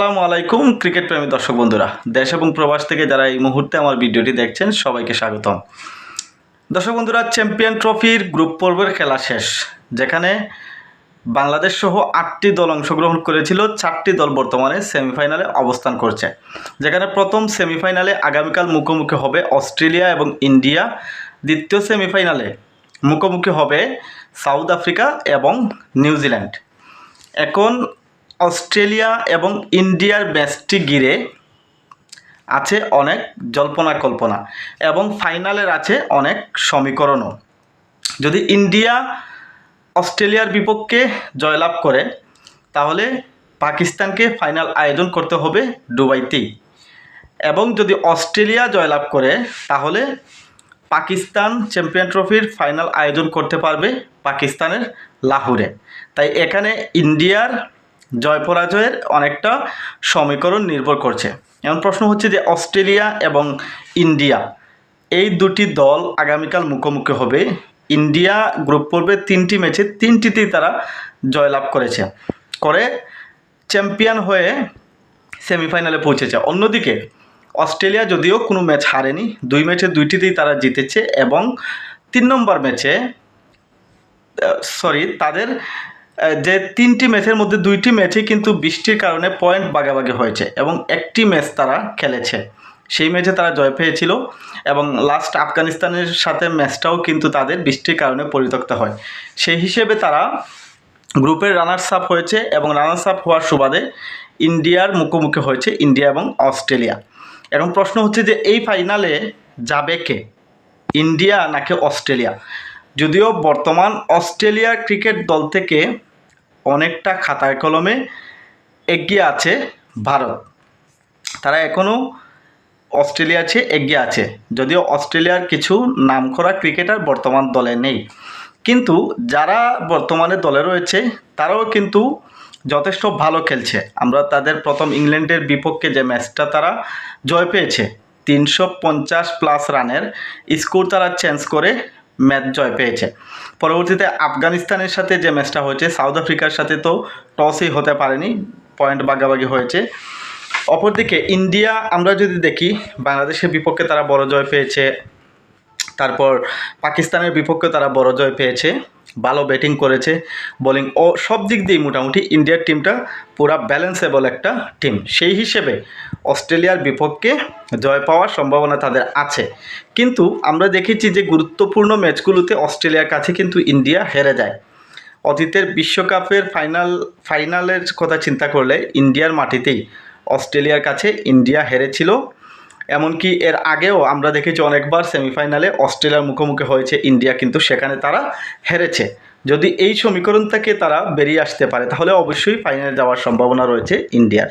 আসসালামু আলাইকুম, ক্রিকেট প্রেমী দর্শক বন্ধুরা। দেশ এবং প্রবাস থেকে যারা এই মুহূর্তে আমার ভিডিওটি দেখছেন, সবাইকে স্বাগতম। দর্শক বন্ধুরা, চ্যাম্পিয়ন ট্রফির গ্রুপ পর্বের খেলা শেষ, যেখানে বাংলাদেশ সহ আটটি দল অংশগ্রহণ করেছিল, চারটি দল বর্তমানে সেমিফাইনালে অবস্থান করছে। যেখানে প্রথম সেমিফাইনালে আগামীকাল মুখোমুখি হবে অস্ট্রেলিয়া এবং ইন্ডিয়া, দ্বিতীয় সেমিফাইনালে মুখোমুখি হবে সাউথ আফ্রিকা এবং নিউজিল্যান্ড। এখন অস্ট্রেলিয়া এবং ইন্ডিয়ার ম্যাচটি ঘিরে আছে অনেক জল্পনা কল্পনা এবং ফাইনালের আছে অনেক সমীকরণও। যদি ইন্ডিয়া অস্ট্রেলিয়ার বিপক্ষে জয়লাভ করে, তাহলে পাকিস্তানকে ফাইনাল আয়োজন করতে হবে দুবাইতেই। এবং যদি অস্ট্রেলিয়া জয়লাভ করে, তাহলে পাকিস্তান চ্যাম্পিয়ন ট্রফির ফাইনাল আয়োজন করতে পারবে পাকিস্তানের লাহোরে। তাই এখানে ইন্ডিয়ার জয় পরাজয়ের অনেকটা সমীকরণ নির্ভর করছে। এমন প্রশ্ন হচ্ছে যে অস্ট্রেলিয়া এবং ইন্ডিয়া, এই দুটি দল আগামীকাল মুখোমুখি হবে। ইন্ডিয়া গ্রুপ পর্বে তিনটি ম্যাচে তিনটিতেই তারা জয়লাভ করেছে। করে চ্যাম্পিয়ন হয়ে সেমিফাইনালে পৌঁছেছে। অন্যদিকে, অস্ট্রেলিয়া যদিও কোনো ম্যাচ হারেনি, দুই ম্যাচে দুইটিতেই তারা জিতেছে এবং তিন নম্বর ম্যাচে সরি তাদের যে তিনটি ম্যাচের মধ্যে দুইটি ম্যাচে কিন্তু বৃষ্টির কারণে পয়েন্ট বাগাবাগি হয়েছে এবং একটি ম্যাচ তারা খেলেছে। সেই ম্যাচে তারা জয় পেয়েছিল এবং লাস্ট আফগানিস্তানের সাথে ম্যাচটাও কিন্তু তাদের বৃষ্টির কারণে পরিত্যক্ত হয়। সেই হিসেবে তারা গ্রুপের রানার্স আপ হয়েছে এবং রানার্স আপ হওয়ার সুবাদে ইন্ডিয়ার মুখোমুখি হয়েছে ইন্ডিয়া এবং অস্ট্রেলিয়া। এখন প্রশ্ন হচ্ছে যে এই ফাইনালে যাবে কে? ইন্ডিয়া নাকি অস্ট্রেলিয়া? যদিও বর্তমান অস্ট্রেলিয়া ক্রিকেট দল থেকে অনেকটা খাতায় কলমে এগিয়ে আছে ভারত। তারা এখনও অস্ট্রেলিয়া চেয়ে এগিয়ে আছে, যদিও অস্ট্রেলিয়ার কিছু নামকরা ক্রিকেটার বর্তমান দলে নেই। কিন্তু যারা বর্তমানে দলে রয়েছে, তারাও কিন্তু যথেষ্ট ভালো খেলছে। আমরা তাদের প্রথম ইংল্যান্ডের বিপক্ষে যে ম্যাচটা তারা জয় পেয়েছে, তিনশো পঞ্চাশ প্লাস রানের স্কোর তারা চেঞ্জ করে ম্যাচ জয় পেয়েছে। পরবর্তীতে আফগানিস্তানের সাথে যে ম্যাচটা হয়েছে, সাউথ আফ্রিকার সাথে তো টসই হতে পারেনি পয়েন্ট বাগাবাগি হয়েছে। অপরদিকে ইন্ডিয়া, আমরা যদি দেখি, বাংলাদেশের বিপক্ষে তারা বড় জয় পেয়েছে, তারপর পাকিস্তানের বিপক্ষে তারা বড় জয় পেয়েছে। ভালো ব্যাটিং করেছে বোলিং ও সব দিক দিয়েই মোটামুটি ইন্ডিয়ার টিমটা পুরা ব্যালেন্সেবল একটা টিম সেই হিসেবে অস্ট্রেলিয়ার বিপক্ষে জয় পাওয়ার সম্ভাবনা তাদের আছে। কিন্তু আমরা দেখেছি যে গুরুত্বপূর্ণ ম্যাচগুলোতে অস্ট্রেলিয়ার কাছে কিন্তু ইন্ডিয়া হেরে যায়। অতীতের বিশ্বকাপের ফাইনাল ফাইনালের কথা চিন্তা করলে ইন্ডিয়ার মাটিতেই অস্ট্রেলিয়ার কাছে ইন্ডিয়া হেরেছিল। এমনকি এর আগেও আমরা দেখেছি অনেকবার সেমিফাইনালে অস্ট্রেলিয়ার মুখোমুখি হয়েছে ইন্ডিয়া, কিন্তু সেখানে তারা হেরেছে। যদি এই সমীকরণ থেকে তারা বেরিয়ে আসতে পারে, তাহলে অবশ্যই ফাইনালে যাওয়ার সম্ভাবনা রয়েছে ইন্ডিয়ার।